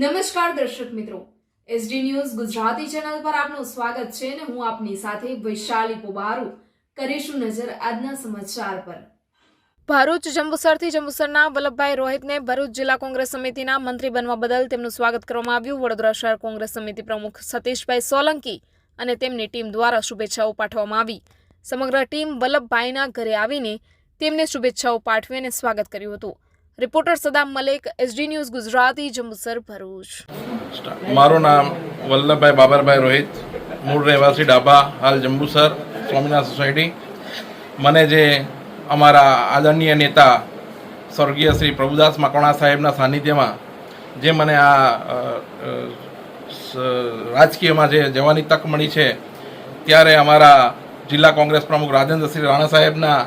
નમસ્કાર દર્શક મિત્રો. એસડી ન્યૂઝ ગુજરાતી ચેનલ પર આપનું સ્વાગત છે અને હું આપની સાથે વૈશાલી પોબારુ કરીશું નજર આજના સમાચાર પર. ભરૂચ, જંબુસરથી જંબુસરના વલ્લભભાઈ રોહિતને ભરૂચ જિલ્લા કોંગ્રેસ સમિતિના મંત્રી બનવા બદલ તેમનું સ્વાગત કરવામાં આવ્યું. વડોદરા શહેર કોંગ્રેસ સમિતિ પ્રમુખ સતીશભાઈ સોલંકી અને તેમની ટીમ દ્વારા શુભેચ્છાઓ પાઠવવામાં આવી. સમગ્ર ટીમ વલ્લભભાઈના ઘરે આવીને તેમને શુભેચ્છાઓ પાઠવી અને સ્વાગત કર્યું હતું. Reporter Saddam Malek, SD news Gujarati, Jambusar Bharuch. મારું નામ વલ્લભભાઈ બાબરભાઈ રોહિત, મૂળ રહેવાસી ડાબા હાલ જંબુસર, સ્વામિનારાયણ સોસાયટી. મને જે અમારા આદરણીય નેતા સ્વર્ગીય શ્રી પ્રભુદાસ મકવાણા સાહેબના સાનિધ્યમાં, જે મને આ રાજકીયમાં જે જવાની તક મળી છે, ત્યારે અમારા જિલ્લા કોંગ્રેસ પ્રમુખ રાજેન્દ્રસિંહ રાણા સાહેબના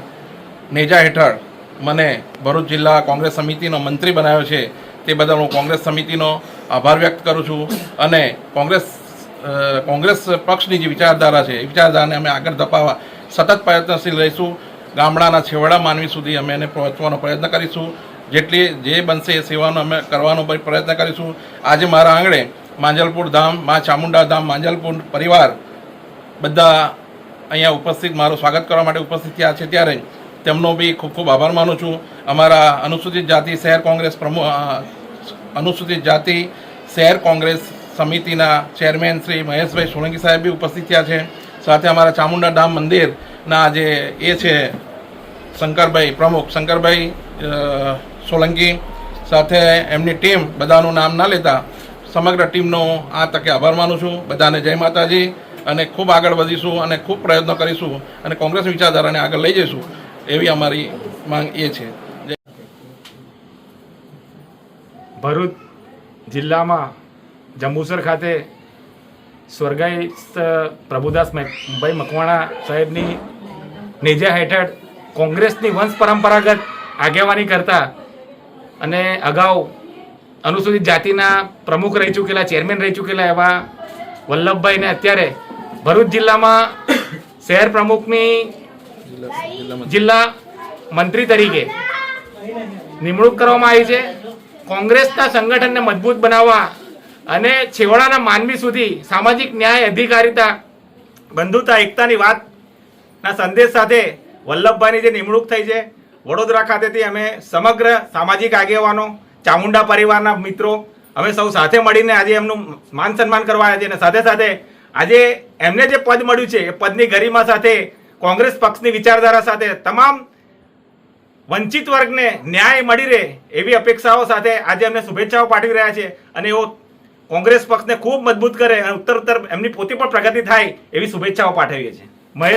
નેજા હેઠળ મને ભરૂચ જિલ્લા કોંગ્રેસ સમિતિનો મંત્રી બનાવ્યો છે, તે બદલ હું કોંગ્રેસ સમિતિનો આભાર વ્યક્ત કરું છું અને કોંગ્રેસ કોંગ્રેસ પક્ષની જે વિચારધારા છે, એ વિચારધારાને અમે આગળ ધપાવવા સતત પ્રયત્નશીલ રહીશું. ગામડાના છેવાડા માનવી સુધી અમે એને પહોંચવાનો પ્રયત્ન કરીશું. જેટલી, જે બનશે એ સેવાનો અમે કરવાનો પ્રયત્ન કરીશું. આજે મારા આંગણે માંજલપુર ધામ, મા ચામુંડા ધામ, માંજલપુર પરિવાર બધા અહીંયા ઉપસ્થિત, મારું સ્વાગત કરવા માટે ઉપસ્થિત થયા છે. ત્યારે તેમનો બી ખૂબ ખૂબ આભાર માનું છું. અમારા અનુસૂચિત જાતિ શહેર કોંગ્રેસ પ્રમુખ અનુસૂચિત જાતિ શહેર કોંગ્રેસ સમિતિના ચેરમેન શ્રી મહેશભાઈ સોલંકી સાહેબ બી ઉપસ્થિત થયા છે. સાથે અમારા ચામુંડા ધામ મંદિરના જે એ છે શંકરભાઈ પ્રમુખ, શંકરભાઈ સોલંકી. સાથે એમની ટીમ બધાનું નામ ના લેતા સમગ્ર ટીમનો આ તકે આભાર માનું છું. બધાને જય માતાજી. અને ખૂબ આગળ વધીશું અને ખૂબ પ્રયત્નો કરીશું અને કોંગ્રેસ વિચારધારાને આગળ લઈ જઈશું. એવી અમારી માંગ એ છે. ભરૂચ જિલ્લામાં જંબુસર ખાતે સ્વર્ગસ્થ પ્રભુદાસ ભાઈ મકવાણા સાહેબની નેજા હેઠળ કોંગ્રેસની વંશ પરંપરાગત આગેવાની કરતા અને અગાઉ અનુસૂચિત જાતિના પ્રમુખ રહી ચૂકેલા, ચેરમેન રહી ચૂકેલા એવા વલ્લભભાઈને અત્યારે ભરૂચ જિલ્લામાં શહેર પ્રમુખની જિલ્લા મંત્રી તરીકે નિમણૂક કરવામાં આવી છે. કોંગ્રેસના સંગઠનને મજબૂત બનાવવા અને છેવાડાના માનવી સુધી સામાજિક ન્યાય અધિકારીતા, બંધુતા, એકતાની વાતના સંદેશ સાથે વલ્લભભાઈની જે નિમણૂક થઈ છે, વડોદરા ખાતેથી અમે સમગ્ર સામાજિક આગેવાનો, ચામુંડા પરિવારના મિત્રો, અમે સૌ સાથે મળીને આજે એમનું માન સન્માન કરવા આવ્યા છે અને સાથે સાથે આજે એમને જે પદ મળ્યું છે, એ પદની ગરિમા સાથે કોંગ્રેસ પક્ષની વિચારધારા સાથે તમામ વંચિત વર્ગને ન્યાય મળી રહે એવી અપેક્ષાઓ સાથે આજે એમને શુભેચ્છાઓ પાઠવી રહ્યા છે અને એઓ કોંગ્રેસ પક્ષને ખૂબ મજબૂત કરે અને ઉત્તર ઉત્તર એમની પોતે પણ પ્રગતિ થાય એવી શુભેચ્છાઓ પાઠવીએ છીએ.